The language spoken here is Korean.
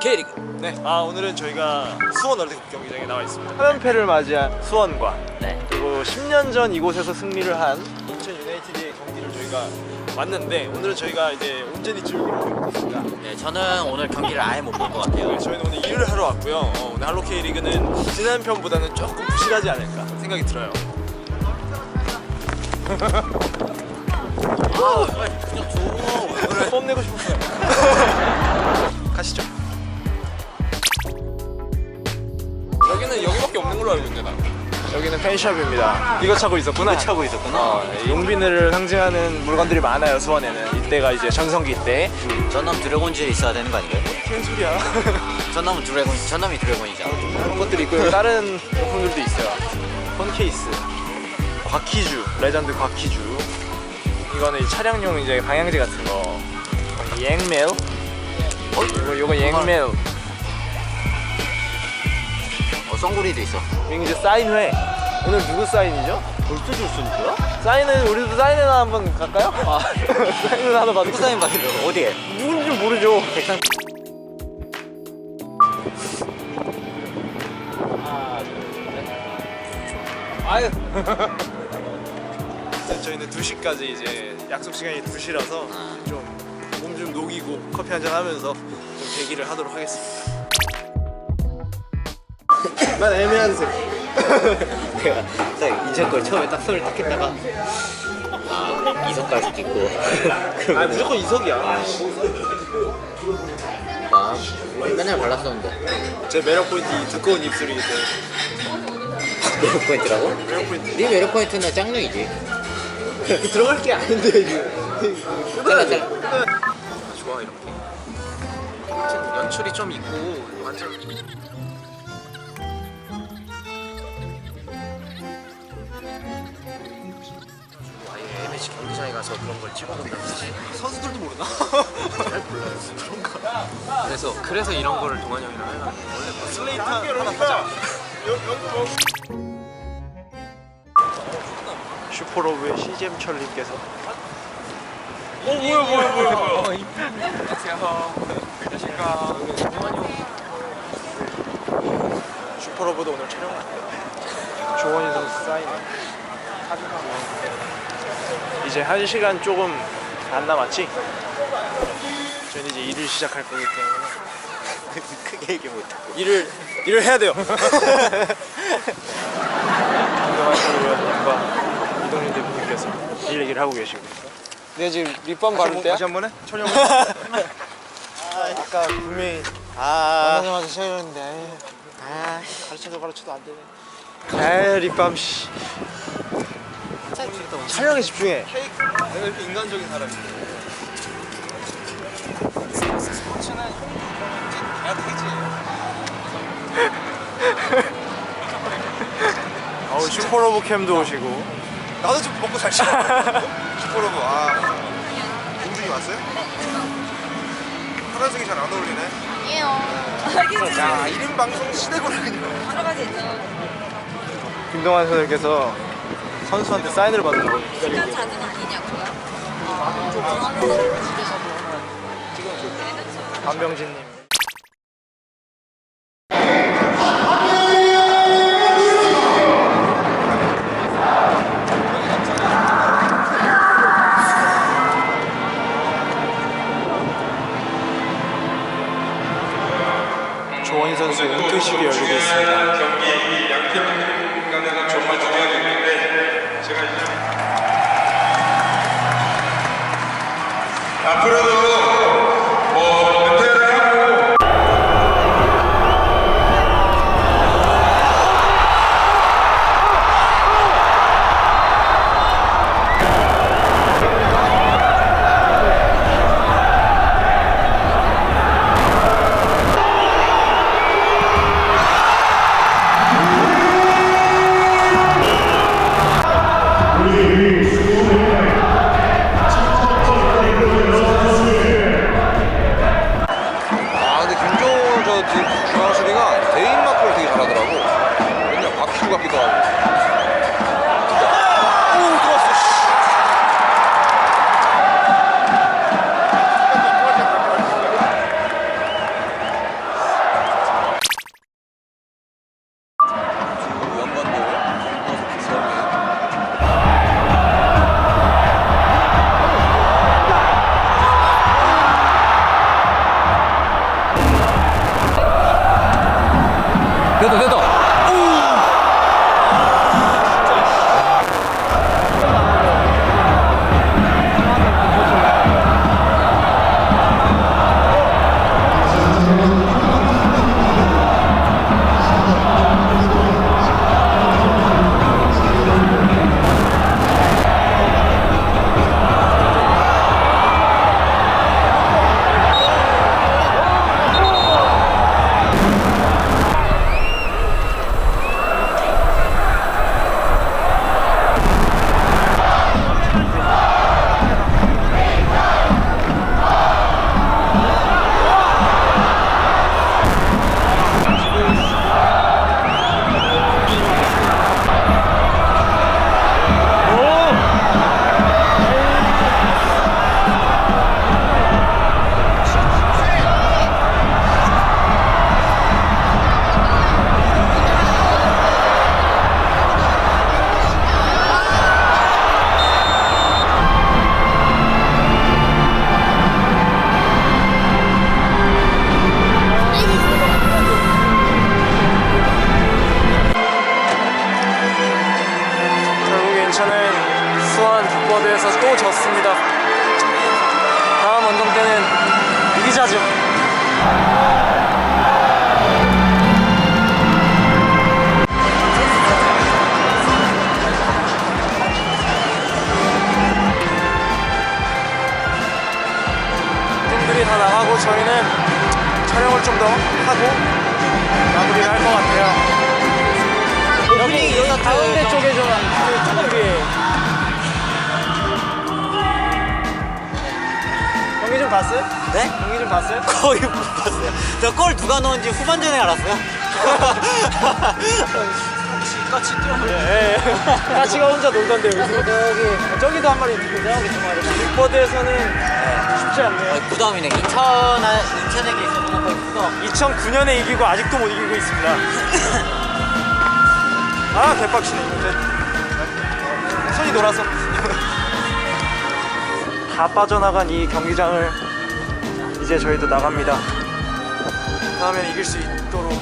K리그 네, 아 오늘은 저희가 수원 월드컵 경기장에 나와 있습니다. 하연패를 맞이한 수원과 네. 그리고 10년 전 이곳에서 승리를 한 인천 유나이티드의 경기를 저희가 왔는데 오늘은 저희가 이제 온전히 즐기러 가고 있습니다. 네, 저는 오늘 경기를 아예 못 볼 것 같아요. 네, 저희는 오늘 일을 하러 왔고요. 어, 오늘 할로 K리그는 지난 편보다는 조금 부실하지 않을까 생각이 들어요. 펜샵입니다. 이거 차고 있었구나. 차고 있었구나. 어, 네, 용빈을 상징하는 물건들이 많아요 수원에는. 이때가 이제 전성기 때. 전남 드래곤즈 있어야 되는 거 아닌가요? 무슨 소리야? 전남은 드래곤, 전남이 드래곤이잖아. 그런 것들이 있고요. 다른 용품들도 있어요. 폰 케이스, 곽희주, 레전드 곽희주. 이거는 이 차량용 이제 방향제 같은 거. 앵멜. 어, 이거 이거 앵멜. 어, 썬구리도 있어. 이게 이제 사인회. 오늘 누구 사인이죠? 벌써 줄수 있어요? 사인은 우리도 사인회나 한번 갈까요? 아, 사인을 하나? 누구 사인 받으려고? 어디에? 누군지 모르죠. 백상. 아유. 저희는 2시까지 이제 약속 시간이 2시라서 좀 몸 좀 녹이고 커피 한잔 하면서 좀 대기를 하도록 하겠습니다. 난 애매한 색. 내가 딱 인천 걸 처음에 딱 손을 딱 했다가 아, 수도 있고. 아 무조건 이석이야. 아, 맨날 발랐었는데. 제 매력 포인트 이 두꺼운 입술이기 때문에. 매력 포인트라고? 매력 포인트. 네 매력 포인트는 짱룡이지. 들어갈 게 아닌데 이게. 잘라, 잘라. 좋아 이렇게. 연출이 좀 있고 완전. 경기장에 가서 그런 걸 찍어본다든지 선수들도 모르나? 잘 몰라요 그런가 그래서 그래서 이런 거를 동환이 형이랑 하려고. 원래 뭐 슬레이트 하나 사자 슈퍼로브의 CGM 철님께서. 어 뭐야 뭐야 뭐야 뭐야. 슈퍼로브도 오늘 촬영 조원희 선수 사인 이제 한 시간 조금 안 남았지? 저희는 이제 일을 시작할 거기 때문에 크게 얘기 못하고. 일을 일을 해야 돼요. 김동환 의원님과 이동민 대표님께서 일 얘기를 하고 계시고. 내가 지금 립밤 바를 때야? 다시 한 번에? 촬영. 아까 분명히 아, 만나자마자 시작했는데 아, 가르쳐도 가르쳐도 안 되네. 아 립밤 씨. 촬영에 집중해. 내가 이렇게 인간적인 사람인데. 스포츠는 계약해지. 어우 슈퍼로브 캠도 오시고. 나도 좀 먹고 잘 씹어. 슈퍼로브. 아. 공중이 왔어요? 파란색이 잘 안 어울리네. 아니에요. 야, 1인 방송 시대구나 그냥. 여러 가지 있죠. 김동환 선수께서 선수한테 사인을 받는 거. 시간 자주는 아니냐고요? 반병진님. 조원희 선수 은퇴식이 열리고 있습니다. 앞으로도 있습니다. 다음 원정 때는 이기자죠. 팀들이 다 나가고 저희는 촬영을 좀 더 하고 마무리를 할 것 같아요. 오프닝 여기 가운데 쪽에 좀 조금 위에 봤어요? 네? 경기 좀 봤어요? 거의 못 봤어요. 저 골 누가 넣은지 후반전에 알았어요. 까치 뛰었는데 예, 까치가 혼자 놀던데 여기서 저기 저기도 한 마리 있는데 저기 두 마리 빅버드에서는 쉽지 않네요 부담이네. 인천 인천에게 있어서는 거의 부담. 2009년에 이기고 아직도 못 이기고 있습니다 아 개빡치네 이건데 손이 놀아서 다 빠져나간 이 경기장을 이제 저희도 나갑니다. 다음엔 이길 수 있도록